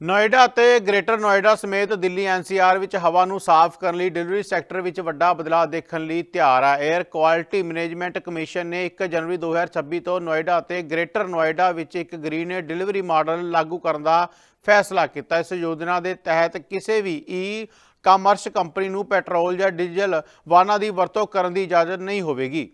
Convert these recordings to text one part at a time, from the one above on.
ਨੋਇਡਾ ਅਤੇ ਗ੍ਰੇਟਰ ਨੋਇਡਾ ਸਮੇਤ ਦਿੱਲੀ ਐਨਸੀਆਰ ਵਿੱਚ ਹਵਾ ਨੂੰ ਸਾਫ਼ ਕਰਨ ਲਈ ਡਿਲੀਵਰੀ ਸੈਕਟਰ ਵਿੱਚ ਵੱਡਾ ਬਦਲਾਅ ਦੇਖਣ ਲਈ ਤਿਆਰ ਆ। 에ਅਰ ਕੁਆਲਿਟੀ ਮੈਨੇਜਮੈਂਟ ਕਮਿਸ਼ਨ ਨੇ 1 ਜਨਵਰੀ 2026 ਤੋਂ ਨੋਇਡਾ ਅਤੇ ਗ੍ਰੇਟਰ ਨੋਇਡਾ ਵਿੱਚ ਇੱਕ ਗ੍ਰੀਨ ਡਿਲੀਵਰੀ ਮਾਡਲ ਲਾਗੂ ਕਰਨ ਦਾ ਫੈਸਲਾ ਕੀਤਾ। ਇਸ ਯੋਜਨਾ ਦੇ ਤਹਿਤ ਕਿਸੇ ਵੀ ਈ ਕਾਮਰਸ ਕੰਪਨੀ ਨੂੰ ਪੈਟਰੋਲ ਜਾਂ ਡੀਜ਼ਲ ਵਾਹਨਾਂ ਦੀ ਵਰਤੋਂ ਕਰਨ ਦੀ ਇਜਾਜ਼ਤ ਨਹੀਂ ਹੋਵੇਗੀ।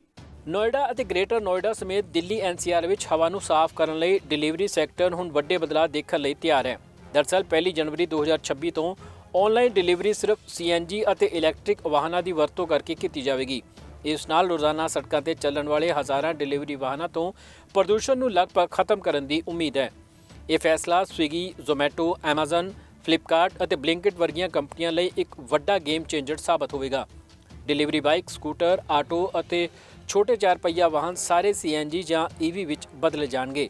ਨੋਇਡਾ ਅਤੇ ਗ੍ਰੇਟਰ ਨੋਇਡਾ ਸਮੇਤ ਦਿੱਲੀ ਐਨਸੀਆਰ ਵਿੱਚ ਹਵਾ ਨੂੰ ਸਾਫ਼ ਕਰਨ ਲਈ ਡਿਲੀਵਰੀ ਸੈਕਟਰ ਹੁਣ ਵੱਡੇ ਬਦਲਾਅ ਦੇਖਣ ਲਈ ਤਿਆਰ ਹੈ। ਦਰਅਸਲ ਪਹਿਲੀ ਜਨਵਰੀ 2026 ਤੋਂ ਆਨਲਾਈਨ ਡਿਲੀਵਰੀ ਸਿਰਫ ਸੀਐਨਜੀ ਅਤੇ ਇਲੈਕਟ੍ਰਿਕ ਵਾਹਨਾਂ ਦੀ ਵਰਤੋਂ ਕਰਕੇ ਕੀਤੀ ਜਾਵੇਗੀ। ਇਸ ਨਾਲ ਰੋਜ਼ਾਨਾ ਸੜਕਾਂ ਤੇ ਚੱਲਣ ਵਾਲੇ ਹਜ਼ਾਰਾਂ ਡਿਲੀਵਰੀ ਵਾਹਨਾਂ ਤੋਂ ਪ੍ਰਦੂਸ਼ਣ ਨੂੰ ਲਗਭਗ ਖਤਮ ਕਰਨ ਦੀ ਉਮੀਦ ਹੈ। ਇਹ ਫੈਸਲਾ ਸਵਿਗੀ, ਜ਼ੋਮੈਟੋ ਐਮਾਜ਼ਨ ਫਲਿੱਪਕਾਰਟ ਅਤੇ ਬਲਿੰਕਿਟ ਵਰਗੀਆਂ ਕੰਪਨੀਆਂ ਲਈ ਇੱਕ ਵੱਡਾ ਗੇਮ ਚੇਂਜਰ ਸਾਬਤ ਹੋਵੇਗਾ। ਡਿਲੀਵਰੀ ਬਾਈਕ ਸਕੂਟਰ ਆਟੋ ਅਤੇ ਛੋਟੇ ਚਾਰ ਪਹੀਆ ਵਾਹਨ ਸਾਰੇ ਸੀਐਨਜੀ ਜਾਂ ਈਵੀ ਵਿੱਚ ਬਦਲੇ ਜਾਣਗੇ।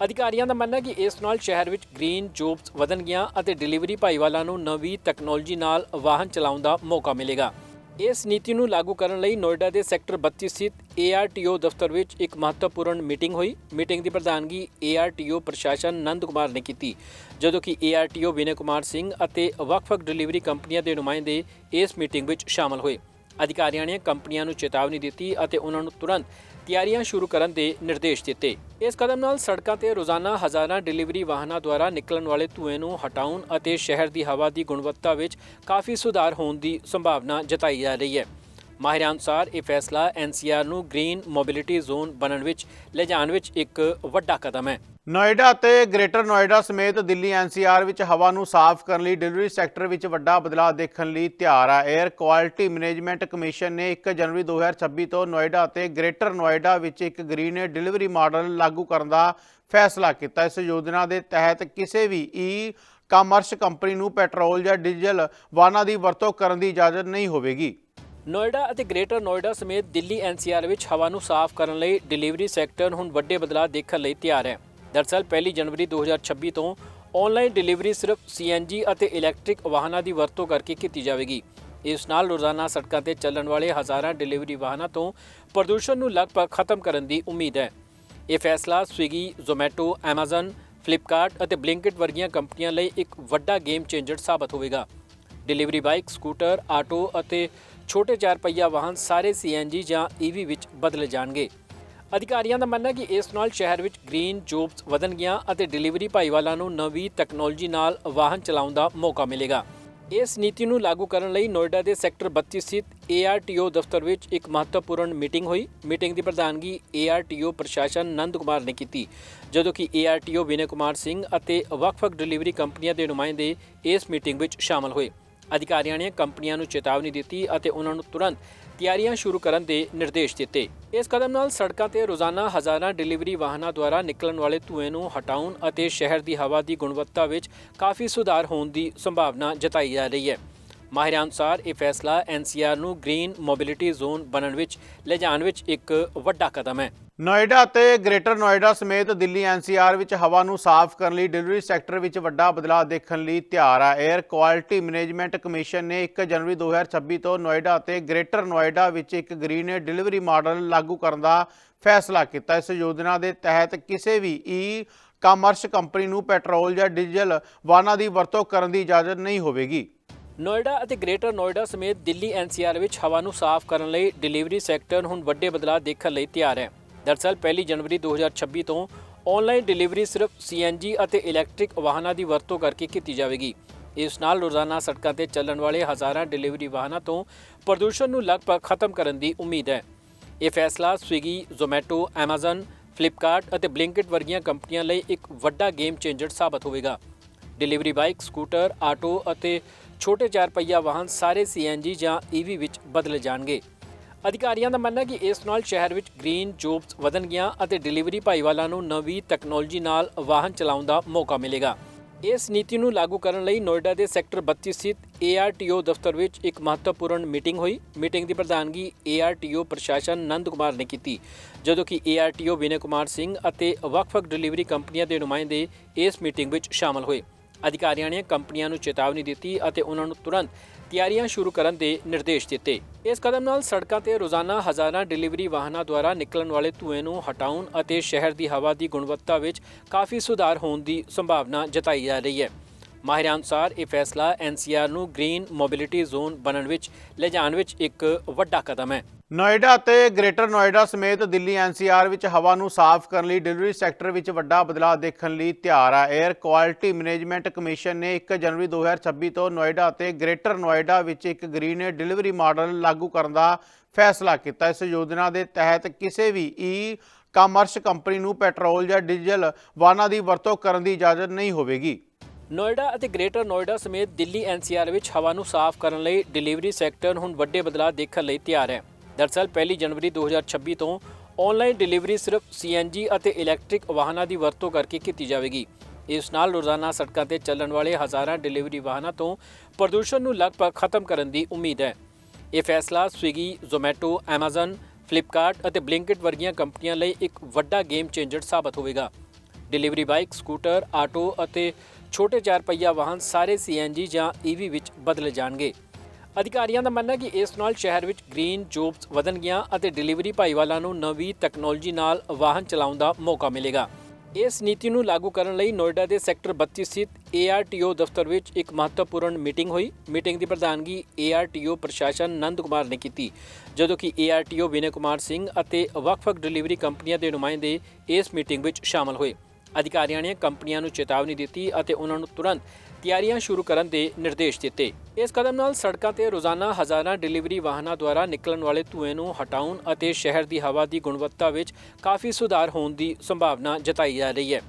ਅਧਿਕਾਰੀਆਂ ਦਾ ਮੰਨਣਾ ਹੈ ਕਿ ਇਸ ਨਾਲ ਸ਼ਹਿਰ ਵਿੱਚ ਗ੍ਰੀਨ ਜੌਬਸ ਵਧਣਗੀਆਂ ਅਤੇ ਡਿਲੀਵਰੀ ਭਾਈਵਾਲਾਂ ਨੂੰ ਨਵੀਂ ਟੈਕਨੋਲੋਜੀ ਨਾਲ ਵਾਹਨ ਚਲਾਉਣ ਦਾ ਮੌਕਾ ਮਿਲੇਗਾ। ਇਸ ਨੀਤੀ ਨੂੰ ਲਾਗੂ ਕਰਨ ਲਈ ਨੋਇਡਾ ਦੇ ਸੈਕਟਰ 32 ਸਥਿਤ ਏਆਰਟੀਓ ਦਫ਼ਤਰ ਵਿੱਚ ਇੱਕ ਮਹੱਤਵਪੂਰਨ ਮੀਟਿੰਗ ਹੋਈ। ਮੀਟਿੰਗ ਦੀ ਪ੍ਰਧਾਨਗੀ ਏਆਰਟੀਓ ਪ੍ਰਸ਼ਾਸਨ ਨੰਦ ਕੁਮਾਰ ਨੇ ਕੀਤੀ, ਜਦੋਂ ਕਿ ਏਆਰਟੀਓ ਵਿਨੇ ਕੁਮਾਰ ਸਿੰਘ ਅਤੇ ਵੱਖ-ਵੱਖ ਡਿਲੀਵਰੀ ਕੰਪਨੀਆਂ ਦੇ ਨੁਮਾਇੰਦੇ ਇਸ ਮੀਟਿੰਗ ਵਿੱਚ ਸ਼ਾਮਲ ਹੋਏ। ਅਧਿਕਾਰੀਆਂ ਨੇ ਕੰਪਨੀਆਂ ਨੂੰ ਚੇਤਾਵਨੀ ਦਿੱਤੀ ਅਤੇ ਉਹਨਾਂ ਨੂੰ ਤੁਰੰਤ ਤਿਆਰੀਆਂ ਸ਼ੁਰੂ ਕਰਨ ਦੇ ਨਿਰਦੇਸ਼ ਦਿੱਤੇ। ਇਸ ਕਦਮ ਨਾਲ ਸੜਕਾਂ ਤੇ ਰੋਜ਼ਾਨਾ ਹਜ਼ਾਰਾਂ ਡਿਲੀਵਰੀ ਵਾਹਨਾਂ ਦੁਆਰਾ ਨਿਕਲਣ ਵਾਲੇ ਧੂਏ ਨੂੰ ਹਟਾਉਣ ਅਤੇ ਸ਼ਹਿਰ ਦੀ ਹਵਾ ਦੀ ਗੁਣਵੱਤਾ ਵਿੱਚ ਕਾਫੀ ਸੁਧਾਰ ਹੋਣ ਦੀ ਸੰਭਾਵਨਾ ਜਤਾਈ ਜਾ ਰਹੀ ਹੈ। ਮਾਹਿਰਾਂ ਅਨੁਸਾਰ ਇਹ ਫੈਸਲਾ ਐਨਸੀਆਰ ਨੂੰ ਗ੍ਰੀਨ ਮੋਬਿਲਿਟੀ ਜ਼ੋਨ ਬਣਨ ਵਿੱਚ, ਲਿਜਾਣ ਵਿੱਚ ਇੱਕ ਵੱਡਾ ਕਦਮ ਹੈ। ਨੋਇਡਾ ਅਤੇ ਗ੍ਰੇਟਰ ਨੋਇਡਾ ਸਮੇਤ ਦਿੱਲੀ ਐਨਸੀਆਰ ਵਿੱਚ ਹਵਾ ਨੂੰ ਸਾਫ਼ ਕਰਨ ਲਈ ਡਿਲੀਵਰੀ ਸੈਕਟਰ ਵਿੱਚ ਵੱਡਾ ਬਦਲਾਅ ਦੇਖਣ ਲਈ ਤਿਆਰ ਆ। 에ਅਰ ਕੁਆਲਿਟੀ ਮੈਨੇਜਮੈਂਟ ਕਮਿਸ਼ਨ ਨੇ 1 ਜਨਵਰੀ 2026 ਤੋਂ ਨੋਇਡਾ ਅਤੇ ਗ੍ਰੇਟਰ ਨੋਇਡਾ ਵਿੱਚ ਇੱਕ ਗ੍ਰੀਨ ਡਿਲੀਵਰੀ ਮਾਡਲ ਲਾਗੂ ਕਰਨ ਦਾ ਫੈਸਲਾ ਕੀਤਾ। ਇਸ ਯੋਜਨਾ ਦੇ ਤਹਿਤ ਕਿਸੇ ਵੀ ਈ ਕਾਮਰਸ ਕੰਪਨੀ ਨੂੰ ਪੈਟਰੋਲ ਜਾਂ ਡੀਜ਼ਲ ਵਾਹਨਾਂ ਦੀ ਵਰਤੋਂ ਕਰਨ ਦੀ ਇਜਾਜ਼ਤ ਨਹੀਂ ਹੋਵੇਗੀ। ਨੋਇਡਾ ਅਤੇ ਗ੍ਰੇਟਰ ਨੋਇਡਾ ਸਮੇਤ ਦਿੱਲੀ ਐਨਸੀਆਰ ਵਿੱਚ ਹਵਾ ਨੂੰ ਸਾਫ਼ ਕਰਨ ਲਈ ਡਿਲੀਵਰੀ ਸੈਕਟਰ ਹੁਣ ਵੱਡੇ ਬਦਲਾਅ ਦੇਖਣ ਲਈ ਤਿਆਰ ਹੈ। ਦਰਅਸਲ ਪਹਿਲੀ ਜਨਵਰੀ 2026 ਤੋਂ ਆਨਲਾਈਨ ਡਿਲੀਵਰੀ ਸਿਰਫ ਸੀਐਨਜੀ ਅਤੇ ਇਲੈਕਟ੍ਰਿਕ ਵਾਹਨਾਂ ਦੀ ਵਰਤੋਂ ਕਰਕੇ ਕੀਤੀ ਜਾਵੇਗੀ। ਇਸ ਨਾਲ ਰੋਜ਼ਾਨਾ ਸੜਕਾਂ ਤੇ ਚੱਲਣ ਵਾਲੇ ਹਜ਼ਾਰਾਂ ਡਿਲੀਵਰੀ ਵਾਹਨਾਂ ਤੋਂ ਪ੍ਰਦੂਸ਼ਣ ਨੂੰ ਲਗਭਗ ਖਤਮ ਕਰਨ ਦੀ ਉਮੀਦ ਹੈ। ਇਹ ਫੈਸਲਾ ਸਵਿਗੀ, ਜ਼ੋਮੈਟੋ ਐਮਾਜ਼ਨ ਫਲਿੱਪਕਾਰਟ ਅਤੇ ਬਲਿੰਕਟ ਵਰਗੀਆਂ ਕੰਪਨੀਆਂ ਲਈ ਇੱਕ ਵੱਡਾ ਗੇਮ ਚੇਂਜਰ ਸਾਬਤ ਹੋਵੇਗਾ। ਡਿਲੀਵਰੀ ਬਾਈਕ ਸਕੂਟਰ ਆਟੋ ਅਤੇ ਛੋਟੇ ਚਾਰ ਪਹੀਆ ਵਾਹਨ ਸਾਰੇ ਸੀਐਨਜੀ ਜਾਂ ਈਵੀ ਵਿੱਚ ਬਦਲੇ ਜਾਣਗੇ। ਅਧਿਕਾਰੀਆਂ ਦਾ ਮੰਨਣਾ ਕਿ ਇਸ ਨਾਲ ਸ਼ਹਿਰ ਵਿੱਚ ਗ੍ਰੀਨ ਜੋਬਸ ਵਧਣਗੀਆਂ ਅਤੇ ਡਿਲੀਵਰੀ ਭਾਈਵਾਲਾਂ ਨੂੰ ਨਵੀਂ ਟੈਕਨੋਲੋਜੀ ਨਾਲ ਵਾਹਨ ਚਲਾਉਣ ਦਾ ਮੌਕਾ ਮਿਲੇਗਾ। ਇਸ ਨੀਤੀ ਨੂੰ ਲਾਗੂ ਕਰਨ ਲਈ ਨੋਇਡਾ ਦੇ ਸੈਕਟਰ 32 ਸਥਿਤ ਏਆਰਟੀਓ ਦਫ਼ਤਰ ਵਿੱਚ ਇੱਕ ਮਹੱਤਵਪੂਰਨ ਮੀਟਿੰਗ ਹੋਈ। ਮੀਟਿੰਗ ਦੀ ਪ੍ਰਧਾਨਗੀ ਏਆਰਟੀਓ ਪ੍ਰਸ਼ਾਸਨ ਨੰਦ ਕੁਮਾਰ ਨੇ ਕੀਤੀ, ਜਦੋਂ ਕਿ ਏਆਰਟੀਓ ਵਿਨੇ ਕੁਮਾਰ ਸਿੰਘ ਅਤੇ ਵੱਖ-ਵੱਖ ਡਿਲੀਵਰੀ ਕੰਪਨੀਆਂ ਦੇ ਨੁਮਾਇੰਦੇ ਇਸ ਮੀਟਿੰਗ ਵਿੱਚ ਸ਼ਾਮਲ ਹੋਏ। ਅਧਿਕਾਰੀਆਂ ਨੇ ਕੰਪਨੀਆਂ ਨੂੰ ਚੇਤਾਵਨੀ ਦਿੱਤੀ ਅਤੇ ਉਹਨਾਂ ਨੂੰ ਤੁਰੰਤ ਤਿਆਰੀਆਂ ਸ਼ੁਰੂ ਕਰਨ ਦੇ ਨਿਰਦੇਸ਼ ਦਿੱਤੇ। ਇਸ ਕਦਮ ਨਾਲ ਸੜਕਾਂ ਤੇ ਰੋਜ਼ਾਨਾ ਹਜ਼ਾਰਾਂ ਡਿਲੀਵਰੀ ਵਾਹਨਾਂ ਦੁਆਰਾ ਨਿਕਲਣ ਵਾਲੇ ਧੂਏ ਨੂੰ ਹਟਾਉਣ ਅਤੇ ਸ਼ਹਿਰ ਦੀ ਹਵਾ ਦੀ ਗੁਣਵੱਤਾ ਵਿੱਚ ਕਾਫੀ ਸੁਧਾਰ ਹੋਣ ਦੀ ਸੰਭਾਵਨਾ ਜਤਾਈ ਜਾ ਰਹੀ ਹੈ। ਮਾਹਿਰਾਂ ਅਨੁਸਾਰ ਇਹ ਫੈਸਲਾ ਐਨਸੀਆਰ ਨੂੰ ਗ੍ਰੀਨ ਮੋਬਿਲਿਟੀ ਜ਼ੋਨ ਬਣਨ ਵਿੱਚ, ਲਿਜਾਣ ਵਿੱਚ ਇੱਕ ਵੱਡਾ ਕਦਮ ਹੈ। ਨੋਇਡਾ ਅਤੇ ਗ੍ਰੇਟਰ ਨੋਇਡਾ ਸਮੇਤ ਦਿੱਲੀ ਐਨਸੀਆਰ ਵਿੱਚ ਹਵਾ ਨੂੰ ਸਾਫ਼ ਕਰਨ ਲਈ ਡਿਲੀਵਰੀ ਸੈਕਟਰ ਵਿੱਚ ਵੱਡਾ ਬਦਲਾਅ ਦੇਖਣ ਲਈ ਤਿਆਰ ਆ। 에ਅਰ ਕੁਆਲਿਟੀ ਮੈਨੇਜਮੈਂਟ ਕਮਿਸ਼ਨ ਨੇ 1 ਜਨਵਰੀ 2026 ਤੋਂ ਨੋਇਡਾ ਅਤੇ ਗ੍ਰੇਟਰ ਨੋਇਡਾ ਵਿੱਚ ਇੱਕ ਗ੍ਰੀਨ ਡਿਲੀਵਰੀ ਮਾਡਲ ਲਾਗੂ ਕਰਨ ਦਾ ਫੈਸਲਾ ਕੀਤਾ। ਇਸ ਯੋਜਨਾ ਦੇ ਤਹਿਤ ਕਿਸੇ ਵੀ ਈ ਕਾਮਰਸ ਕੰਪਨੀ ਨੂੰ ਪੈਟਰੋਲ ਜਾਂ ਡੀਜ਼ਲ ਵਾਹਨਾਂ ਦੀ ਵਰਤੋਂ ਕਰਨ ਦੀ ਇਜਾਜ਼ਤ ਨਹੀਂ ਹੋਵੇਗੀ। ਨੋਇਡਾ ਅਤੇ ਗ੍ਰੇਟਰ ਨੋਇਡਾ ਸਮੇਤ ਦਿੱਲੀ ਐਨਸੀਆਰ ਵਿੱਚ ਹਵਾ ਨੂੰ ਸਾਫ਼ ਕਰਨ ਲਈ ਡਿਲੀਵਰੀ ਸੈਕਟਰ ਹੁਣ ਵੱਡੇ ਬਦਲਾਅ ਦੇਖਣ ਲਈ ਤਿਆਰ ਹੈ। ਦਰਅਸਲ 1 ਜਨਵਰੀ 2026 ਤੋਂ ਆਨਲਾਈਨ ਡਿਲੀਵਰੀ ਸਿਰਫ ਸੀਐਨਜੀ ਅਤੇ ਇਲੈਕਟ੍ਰਿਕ ਵਾਹਨਾਂ ਦੀ ਵਰਤੋਂ ਕਰਕੇ ਕੀਤੀ ਜਾਵੇਗੀ। ਇਸ ਨਾਲ ਰੋਜ਼ਾਨਾ ਸੜਕਾਂ ਤੇ ਚੱਲਣ ਵਾਲੇ ਹਜ਼ਾਰਾਂ ਡਿਲੀਵਰੀ ਵਾਹਨਾਂ ਤੋਂ ਪ੍ਰਦੂਸ਼ਣ ਨੂੰ ਲਗਭਗ ਖਤਮ ਕਰਨ ਦੀ ਉਮੀਦ ਹੈ। ਇਹ ਫੈਸਲਾ ਸਵਿਗੀ ਜ਼ੋਮੈਟੋ ਐਮਾਜ਼ਨ ਫਲਿੱਪਕਾਰਟ ਅਤੇ ਬਲਿੰਕਟ ਵਰਗੀਆਂ ਕੰਪਨੀਆਂ ਲਈ ਇੱਕ ਵੱਡਾ ਗੇਮ ਚੇਂਜਰ ਸਾਬਤ ਹੋਵੇਗਾ। ਡਿਲੀਵਰੀ ਬਾਈਕ ਸਕੂਟਰ ਆਟੋ ਅਤੇ ਛੋਟੇ ਚਾਰ ਪਹੀਆ ਵਾਹਨ ਸਾਰੇ ਸੀਐਨਜੀ ਜਾਂ ਈਵੀ ਵਿੱਚ ਬਦਲੇ ਜਾਣਗੇ। ਅਧਿਕਾਰੀਆਂ ਦਾ ਮੰਨਣਾ ਹੈ ਕਿ ਇਸ ਨਾਲ ਸ਼ਹਿਰ ਵਿੱਚ ਗ੍ਰੀਨ ਜੋਬਸ ਵਧਣਗੀਆਂ ਅਤੇ ਡਿਲੀਵਰੀ ਭਾਈਵਾਲਾਂ ਨੂੰ ਨਵੀਂ ਟੈਕਨੋਲੋਜੀ ਨਾਲ ਵਾਹਨ ਚਲਾਉਣ ਦਾ ਮੌਕਾ ਮਿਲੇਗਾ। ਇਸ ਨੀਤੀ ਨੂੰ ਲਾਗੂ ਕਰਨ ਲਈ ਨੋਇਡਾ ਦੇ ਸੈਕਟਰ 32 ਸਥਿਤ ਏਆਰਟੀਓ ਦਫ਼ਤਰ ਵਿੱਚ ਇੱਕ ਮਹੱਤਵਪੂਰਨ ਮੀਟਿੰਗ ਹੋਈ। ਮੀਟਿੰਗ ਦੀ ਪ੍ਰਧਾਨਗੀ ਏਆਰਟੀਓ ਪ੍ਰਸ਼ਾਸਨ ਨੰਦ ਕੁਮਾਰ ਨੇ ਕੀਤੀ, ਜਦੋਂ ਕਿ ਏਆਰਟੀਓ ਵਿਨੇ ਕੁਮਾਰ ਸਿੰਘ ਅਤੇ ਵੱਖ-ਵੱਖ ਡਿਲੀਵਰੀ ਕੰਪਨੀਆਂ ਦੇ ਨੁਮਾਇੰਦੇ ਇਸ ਮੀਟਿੰਗ ਵਿੱਚ ਸ਼ਾਮਲ ਹੋਏ। ਅਧਿਕਾਰੀਆਂ ਨੇ ਕੰਪਨੀਆਂ ਨੂੰ ਚੇਤਾਵਨੀ ਦਿੱਤੀ ਅਤੇ ਉਹਨਾਂ ਨੂੰ ਤੁਰੰਤ ਤਿਆਰੀਆਂ ਸ਼ੁਰੂ ਕਰਨ ਦੇ ਨਿਰਦੇਸ਼ ਦਿੱਤੇ। ਇਸ ਕਦਮ ਨਾਲ ਸੜਕਾਂ ਤੇ ਰੋਜ਼ਾਨਾ ਹਜ਼ਾਰਾਂ ਡਿਲੀਵਰੀ ਵਾਹਨਾਂ ਦੁਆਰਾ ਨਿਕਲਣ ਵਾਲੇ ਧੂਏ ਨੂੰ ਹਟਾਉਣ ਅਤੇ ਸ਼ਹਿਰ ਦੀ ਹਵਾ ਦੀ ਗੁਣਵੱਤਾ ਵਿੱਚ ਕਾਫੀ ਸੁਧਾਰ ਹੋਣ ਦੀ ਸੰਭਾਵਨਾ ਜਤਾਈ ਜਾ ਰਹੀ ਹੈ। ਮਾਹਿਰਾਂ ਅਨੁਸਾਰ ਇਹ ਫੈਸਲਾ ਐਨਸੀਆਰ ਨੂੰ ਗ੍ਰੀਨ ਮੋਬਿਲਿਟੀ ਜ਼ੋਨ ਬਣਨ ਵਿੱਚ, ਲਿਜਾਣ ਵਿੱਚ ਇੱਕ ਵੱਡਾ ਕਦਮ ਹੈ। ਨੋਇਡਾ ਅਤੇ ਗ੍ਰੇਟਰ ਨੋਇਡਾ ਸਮੇਤ ਦਿੱਲੀ ਐਨਸੀਆਰ ਵਿੱਚ ਹਵਾ ਨੂੰ ਸਾਫ਼ ਕਰਨ ਲਈ ਡਿਲੀਵਰੀ ਸੈਕਟਰ ਵਿੱਚ ਵੱਡਾ ਬਦਲਾਅ ਦੇਖਣ ਲਈ ਤਿਆਰ ਹੈ 에ਅਰ ਕੁਆਲਿਟੀ ਮੈਨੇਜਮੈਂਟ ਕਮਿਸ਼ਨ ਨੇ 1 ਜਨਵਰੀ 2026 ਤੋਂ ਨੋਇਡਾ ਅਤੇ ਗ੍ਰੇਟਰ ਨੋਇਡਾ ਵਿੱਚ ਇੱਕ ਗ੍ਰੀਨ ਡਿਲੀਵਰੀ ਮਾਡਲ ਲਾਗੂ ਕਰਨ ਦਾ ਫੈਸਲਾ ਕੀਤਾ। ਇਸ ਯੋਜਨਾ ਦੇ ਤਹਿਤ ਕਿਸੇ ਵੀ ਈ ਕਾਮਰਸ ਕੰਪਨੀ ਨੂੰ ਪੈਟਰੋਲ ਜਾਂ ਡੀਜ਼ਲ ਵਾਹਨਾਂ ਦੀ ਵਰਤੋਂ ਕਰਨ ਦੀ ਇਜਾਜ਼ਤ ਨਹੀਂ ਹੋਵੇਗੀ। ਨੋਇਡਾ ਅਤੇ ਗ੍ਰੇਟਰ ਨੋਇਡਾ ਸਮੇਤ ਦਿੱਲੀ ਐਨਸੀਆਰ ਵਿੱਚ ਹਵਾ ਨੂੰ ਸਾਫ਼ ਕਰਨ ਲਈ ਡਿਲੀਵਰੀ ਸੈਕਟਰ ਹੁਣ ਵੱਡੇ ਬਦਲਾਅ ਦੇਖਣ ਲਈ ਤਿਆਰ ਹੈ। ਦਰਅਸਲ 1 ਜਨਵਰੀ 2026 ਤੋਂ ਆਨਲਾਈਨ ਡਿਲੀਵਰੀ ਸਿਰਫ ਸੀਐਨਜੀ ਅਤੇ ਇਲੈਕਟ੍ਰਿਕ ਵਾਹਨਾਂ ਦੀ ਵਰਤੋਂ ਕਰਕੇ ਕੀਤੀ ਜਾਵੇਗੀ। ਇਸ ਨਾਲ ਰੋਜ਼ਾਨਾ ਸੜਕਾਂ ਤੇ ਚੱਲਣ ਵਾਲੇ ਹਜ਼ਾਰਾਂ ਡਿਲੀਵਰੀ ਵਾਹਨਾਂ ਤੋਂ ਪ੍ਰਦੂਸ਼ਣ ਨੂੰ ਲਗਭਗ ਖਤਮ ਕਰਨ ਦੀ ਉਮੀਦ ਹੈ। ਇਹ ਫੈਸਲਾ ਸਵਿਗੀ, ਜ਼ੋਮੈਟੋ, ਐਮਾਜ਼ਨ, ਫਲਿੱਪਕਾਰਟ ਅਤੇ ਬਲਿੰਕਿਟ ਵਰਗੀਆਂ ਕੰਪਨੀਆਂ ਲਈ ਇੱਕ ਵੱਡਾ ਗੇਮ ਚੇਂਜਰ ਸਾਬਤ ਹੋਵੇਗਾ। ਡਿਲੀਵਰੀ ਬਾਈਕ, ਸਕੂਟਰ, ਆਟੋ ਅਤੇ ਛੋਟੇ ਚਾਰ ਪਹੀਆ ਵਾਹਨ ਸਾਰੇ ਸੀਐਨਜੀ ਜਾਂ ਈਵੀ ਵਿੱਚ ਬਦਲੇ ਜਾਣਗੇ। ਅਧਿਕਾਰੀਆਂ ਦਾ ਮੰਨਣਾ ਹੈ ਕਿ ਇਸ ਨਾਲ ਸ਼ਹਿਰ ਵਿੱਚ ਗ੍ਰੀਨ ਜੌਬਸ ਵਧਣਗੀਆਂ ਅਤੇ ਡਿਲੀਵਰੀ ਭਾਈਵਾਲਾਂ ਨੂੰ ਨਵੀਂ ਟੈਕਨੋਲੋਜੀ ਨਾਲ ਵਾਹਨ ਚਲਾਉਣ ਦਾ ਮੌਕਾ ਮਿਲੇਗਾ। ਇਸ ਨੀਤੀ ਨੂੰ ਲਾਗੂ ਕਰਨ ਲਈ ਨੋਇਡਾ ਦੇ ਸੈਕਟਰ 32 ਸਥਿਤ ARTO ਦਫ਼ਤਰ ਵਿੱਚ ਇੱਕ ਮਹੱਤਵਪੂਰਨ ਮੀਟਿੰਗ ਹੋਈ। ਮੀਟਿੰਗ ਦੀ ਪ੍ਰਧਾਨਗੀ ARTO ਪ੍ਰਸ਼ਾਸਨ ਨੰਦ ਕੁਮਾਰ ਨੇ ਕੀਤੀ, ਜਦੋਂ ਕਿ ARTO ਵਿਨੇ ਕੁਮਾਰ ਸਿੰਘ ਅਤੇ ਵੱਖ-ਵੱਖ ਡਿਲੀਵਰੀ ਕੰਪਨੀਆਂ ਦੇ ਨੁਮਾਇੰਦੇ ਇਸ ਮੀਟਿੰਗ ਵਿੱਚ ਸ਼ਾਮਲ ਹੋਏ। ਅਧਿਕਾਰੀਆਂ ਨੇ ਕੰਪਨੀਆਂ ਨੂੰ ਚੇਤਾਵਨੀ ਦਿੱਤੀ ਅਤੇ ਉਹਨਾਂ ਨੂੰ ਤੁਰੰਤ ਤਿਆਰੀਆਂ ਸ਼ੁਰੂ ਕਰਨ ਦੇ ਨਿਰਦੇਸ਼ ਦਿੱਤੇ। ਇਸ ਕਦਮ ਨਾਲ ਸੜਕਾਂ ਤੇ ਰੋਜ਼ਾਨਾ ਹਜ਼ਾਰਾਂ ਡਿਲੀਵਰੀ ਵਾਹਨਾਂ ਦੁਆਰਾ ਨਿਕਲਣ ਵਾਲੇ ਧੂਏ ਨੂੰ ਹਟਾਉਣ ਅਤੇ ਸ਼ਹਿਰ ਦੀ ਹਵਾ ਦੀ ਗੁਣਵੱਤਾ ਵਿੱਚ ਕਾਫੀ ਸੁਧਾਰ ਹੋਣ ਦੀ ਸੰਭਾਵਨਾ ਜਤਾਈ ਜਾ ਰਹੀ ਹੈ।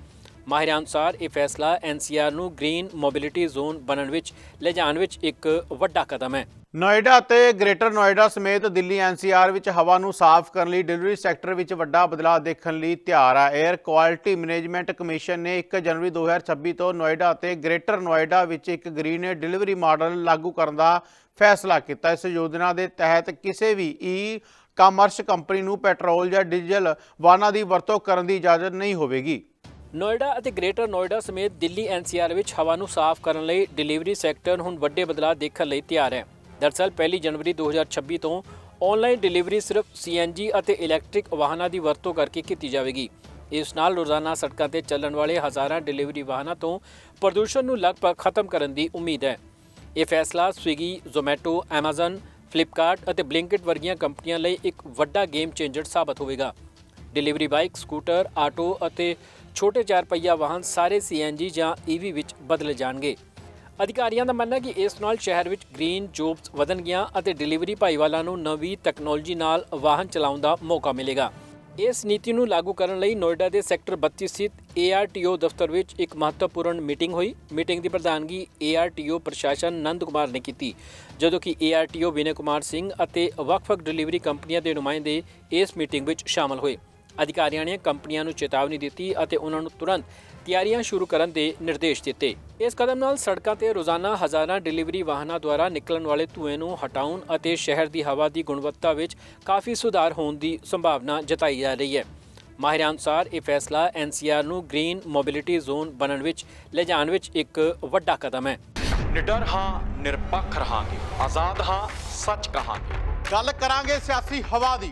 ਮਾਹਿਰਾਂ ਅਨੁਸਾਰ ਇਹ ਫੈਸਲਾ ਐਨਸੀਆਰ ਨੂੰ ਗ੍ਰੀਨ ਮੋਬਿਲਿਟੀ ਜ਼ੋਨ ਬਣਨ ਵਿੱਚ ਲਿਜਾਣ ਵਿੱਚ ਇੱਕ ਵੱਡਾ ਕਦਮ ਹੈ। ਨੋਇਡਾ ਅਤੇ ਗ੍ਰੇਟਰ ਨੋਇਡਾ ਸਮੇਤ ਦਿੱਲੀ ਐਨਸੀਆਰ ਵਿੱਚ ਹਵਾ ਨੂੰ ਸਾਫ਼ ਕਰਨ ਲਈ ਡਿਲੀਵਰੀ ਸੈਕਟਰ ਵਿੱਚ ਵੱਡਾ ਬਦਲਾਅ ਦੇਖਣ ਲਈ ਤਿਆਰ ਆ। 에ਅਰ ਕੁਆਲਿਟੀ ਮੈਨੇਜਮੈਂਟ ਕਮਿਸ਼ਨ ਨੇ 1 ਜਨਵਰੀ 2026 ਤੋਂ ਨੋਇਡਾ ਅਤੇ ਗ੍ਰੇਟਰ ਨੋਇਡਾ ਵਿੱਚ ਇੱਕ ਗ੍ਰੀਨ ਡਿਲੀਵਰੀ ਮਾਡਲ ਲਾਗੂ ਕਰਨ ਦਾ ਫੈਸਲਾ ਕੀਤਾ। ਇਸ ਯੋਜਨਾ ਦੇ ਤਹਿਤ ਕਿਸੇ ਵੀ ਈ ਕਾਮਰਸ ਕੰਪਨੀ ਨੂੰ ਪੈਟਰੋਲ ਜਾਂ ਡੀਜ਼ਲ ਵਾਹਨਾਂ ਦੀ ਵਰਤੋਂ ਕਰਨ ਦੀ ਇਜਾਜ਼ਤ ਨਹੀਂ ਹੋਵੇਗੀ। ਨੋਇਡਾ ਅਤੇ ਗ੍ਰੇਟਰ ਨੋਇਡਾ ਸਮੇਤ ਦਿੱਲੀ ਐਨਸੀਆਰ ਵਿੱਚ ਹਵਾ ਨੂੰ ਸਾਫ਼ ਕਰਨ ਲਈ ਡਿਲੀਵਰੀ ਸੈਕਟਰ ਹੁਣ ਵੱਡੇ ਬਦਲਾਅ ਦੇਖਣ ਲਈ ਤਿਆਰ ਹੈ। ਦਰਅਸਲ ਪਹਿਲੀ ਜਨਵਰੀ 2026 ਤੋਂ ਆਨਲਾਈਨ ਡਿਲੀਵਰੀ ਸਿਰਫ ਸੀਐਨਜੀ ਅਤੇ ਇਲੈਕਟ੍ਰਿਕ ਵਾਹਨਾਂ ਦੀ ਵਰਤੋਂ ਕਰਕੇ ਕੀਤੀ ਜਾਵੇਗੀ। ਇਸ ਨਾਲ ਰੋਜ਼ਾਨਾ ਸੜਕਾਂ ਤੇ ਚੱਲਣ ਵਾਲੇ ਹਜ਼ਾਰਾਂ ਡਿਲੀਵਰੀ ਵਾਹਨਾਂ ਤੋਂ ਪ੍ਰਦੂਸ਼ਣ ਨੂੰ ਲਗਭਗ ਖਤਮ ਕਰਨ ਦੀ ਉਮੀਦ ਹੈ। ਇਹ ਫੈਸਲਾ ਸਵਿਗੀ, ਜ਼ੋਮੈਟੋ ਐਮਾਜ਼ਨ ਫਲਿੱਪਕਾਰਟ ਅਤੇ ਬਲਿੰਕਿਟ ਵਰਗੀਆਂ ਕੰਪਨੀਆਂ ਲਈ ਇੱਕ ਵੱਡਾ ਗੇਮ ਚੇਂਜਰ ਸਾਬਤ ਹੋਵੇਗਾ। ਡਿਲੀਵਰੀ ਬਾਈਕ ਸਕੂਟਰ ਆਟੋ ਅਤੇ ਛੋਟੇ ਚਾਰ ਪਹੀਆ ਵਾਹਨ ਸਾਰੇ ਸੀਐਨਜੀ ਜਾਂ ਈਵੀ ਵਿੱਚ ਬਦਲੇ ਜਾਣਗੇ। ਅਧਿਕਾਰੀਆਂ ਦਾ ਮੰਨਣਾ ਕਿ ਇਸ ਨਾਲ ਸ਼ਹਿਰ ਵਿੱਚ ਗ੍ਰੀਨ ਜੋਬਸ ਵਧਣਗੀਆਂ ਅਤੇ ਡਿਲੀਵਰੀ ਭਾਈਵਾਲਾਂ ਨੂੰ ਨਵੀਂ ਟੈਕਨੋਲੋਜੀ ਨਾਲ ਵਾਹਨ ਚਲਾਉਣ ਦਾ ਮੌਕਾ ਮਿਲੇਗਾ। ਇਸ ਨੀਤੀ ਨੂੰ ਲਾਗੂ ਕਰਨ ਲਈ ਨੋਇਡਾ ਦੇ ਸੈਕਟਰ 32 ਸਥਿਤ ARTO ਦਫ਼ਤਰ ਵਿੱਚ ਇੱਕ ਮਹੱਤਵਪੂਰਨ ਮੀਟਿੰਗ ਹੋਈ। ਮੀਟਿੰਗ ਦੀ ਪ੍ਰਧਾਨਗੀ ARTO ਪ੍ਰਸ਼ਾਸਨ ਨੰਦ ਕੁਮਾਰ ਨੇ ਕੀਤੀ, ਜਦੋਂ ਕਿ ARTO ਵਿਨੇ ਕੁਮਾਰ ਸਿੰਘ ਅਤੇ ਵੱਖ-ਵੱਖ ਡਿਲੀਵਰੀ ਕੰਪਨੀਆਂ ਦੇ ਨੁਮਾਇੰਦੇ ਇਸ ਮੀਟਿੰਗ ਵਿੱਚ ਸ਼ਾਮਲ ਹੋਏ। ਅਧਿਕਾਰੀਆਂ ਨੇ ਕੰਪਨੀਆਂ ਨੂੰ ਚੇਤਾਵਨੀ ਦਿੱਤੀ ਅਤੇ ਉਹਨਾਂ ਨੂੰ ਤੁਰੰਤ ਤਿਆਰੀਆਂ ਸ਼ੁਰੂ ਕਰਨ ਦੇ ਨਿਰਦੇਸ਼ ਦਿੱਤੇ। ਇਸ ਕਦਮ ਨਾਲ ਸੜਕਾਂ ਤੇ ਰੋਜ਼ਾਨਾ ਹਜ਼ਾਰਾਂ ਡਿਲੀਵਰੀ ਵਾਹਨਾਂ ਦੁਆਰਾ ਨਿਕਲਣ ਵਾਲੇ ਧੂਏ ਨੂੰ ਹਟਾਉਣ ਅਤੇ ਸ਼ਹਿਰ ਦੀ ਹਵਾ ਦੀ ਗੁਣਵੱਤਾ ਵਿੱਚ ਕਾਫੀ ਸੁਧਾਰ ਹੋਣ ਦੀ ਸੰਭਾਵਨਾ ਜਤਾਈ ਜਾ ਰਹੀ ਹੈ। ਮਾਹਿਰਾਂ ਅਨੁਸਾਰ ਇਹ ਫੈਸਲਾ ਐਨਸੀਆਰ ਨੂੰ ਗ੍ਰੀਨ ਮੋਬਿਲਿਟੀ ਜ਼ੋਨ ਬਣਨ ਵਿੱਚ ਲਿਜਾਣ ਵਿੱਚ ਇੱਕ ਵੱਡਾ ਕਦਮ ਹੈ। ਨਿਡਰ ਹਾਂ ਨਿਰਪੱਖ ਰਹਾਂਗੇ। ਆਜ਼ਾਦ ਹਾਂ ਸੱਚ ਕਹਾਂਗੇ। ਗੱਲ ਕਰਾਂਗੇ ਸਿਆਸੀ ਹਵਾ ਦੀ।